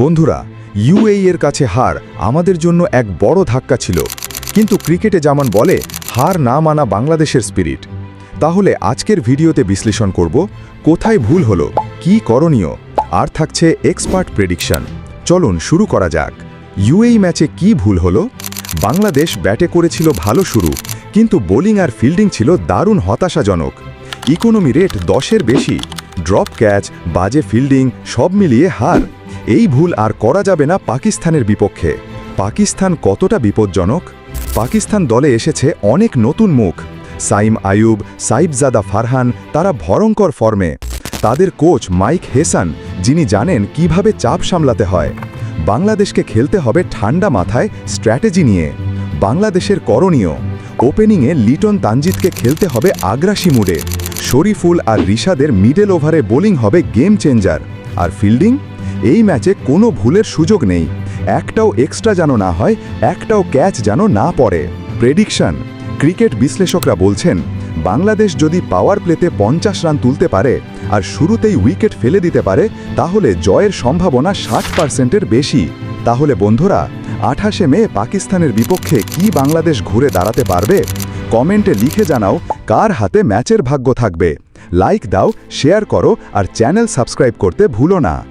বন্ধুরা ইউএই এর কাছে হার আমাদের জন্য এক বড় ধাক্কা ছিল। কিন্তু ক্রিকেটে যেমন বলে হার না মানা বাংলাদেশের স্পিরিট। তাহলে আজকের ভিডিওতে বিশ্লেষণ করব, কোথায় ভুল হলো, কি করণীয়, আর থাকছে এক্সপার্ট প্রেডিকশন চলুন শুরু করা যাক। ইউএই ম্যাচে কি ভুল হলো? বাংলাদেশ ব্যাটে করেছিল ভালো শুরু, কিন্তু বোলিং আর ফিল্ডিং ছিল দারুণ হতাশাজনক। ইকোনমি রেট দশের বেশি ড্রপ ক্যাচ বাজে ফিল্ডিং, সব মিলিয়ে হার। এই ভুল আর করা যাবে না পাকিস্তানের বিপক্ষে। পাকিস্তান কতটা বিপজ্জনক? পাকিস্তান দলে এসেছে অনেক নতুন মুখ। সাইম আয়ুব সাইবজাদা ফারহান, তারা ভয়ঙ্কর ফর্মে। তাদের কোচ মাইক হেসান, যিনি জানেন কীভাবে চাপ সামলাতে হয়। বাংলাদেশকে খেলতে হবে ঠান্ডা মাথায় স্ট্র্যাটেজি নিয়ে। বাংলাদেশের করণীয়, ওপেনিংয়ে লিটন তানজিতকে খেলতে হবে আগ্রাসী মুডে। শরীফুল আর রিশাদের মিডল ওভারে বোলিং হবে গেম চেঞ্জার। আর ফিল্ডিং? এই ম্যাচে কোনো ভুলের সুযোগ নেই। একটাও এক্সট্রা যেন না হয়, একটাও ক্যাচ যেন না পড়ে। প্রেডিকশন ক্রিকেট বিশ্লেষকরা বলছেন, বাংলাদেশ যদি পাওয়ার প্লেতে পঞ্চাশ রান তুলতে পারে আর শুরুতেই উইকেট ফেলে দিতে পারে, তাহলে জয়ের সম্ভাবনা ষাট পার্সেন্টের বেশি। তাহলে বন্ধুরা, আঠাশে মে পাকিস্তানের বিপক্ষে কি বাংলাদেশ ঘুরে দাঁড়াতে পারবে? কমেন্টে লিখে জানাও কার হাতে ম্যাচের ভাগ্য থাকবে। লাইক দাও শেয়ার করো আর চ্যানেল সাবস্ক্রাইব করতে ভুলো না।